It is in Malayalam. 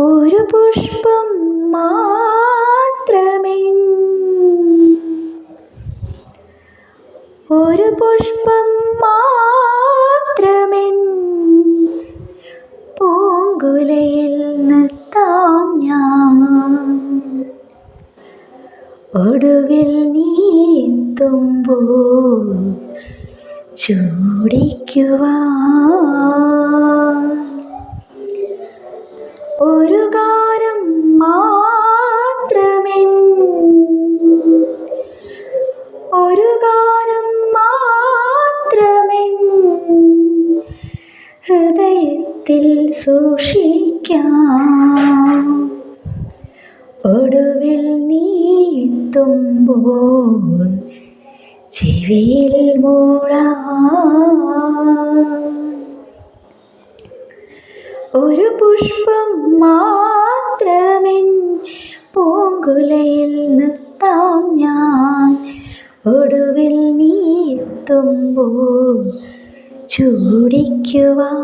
ഒരു പുഷ്പം മാത്രമേ ഒരു പുഷ്പം മാത്രമേ പൂങ്കുലയിൽ നിർത്താം ഞാൻ. ഒടുവിൽ നീ എത്തുമ്പോൾ ചൂടിക്കുവാൻ. ഒരു ഗാനം മാത്രമേ ഒരു ഗാനം മാത്രമേ ഹൃദയത്തിൽ സൂക്ഷിക്കാം. ഒടുവിൽ നീ എത്തുമ്പോൾ ചെവിയിൽ മൂളാം. ഒരു പുഷ്പം മാത്രമെൻ പൂങ്കുലയിൽ നിർത്താം ഞാൻ. ഒടുവിൽ നീ എത്തുമ്പോൾ ചൂടിക്കുവാൻ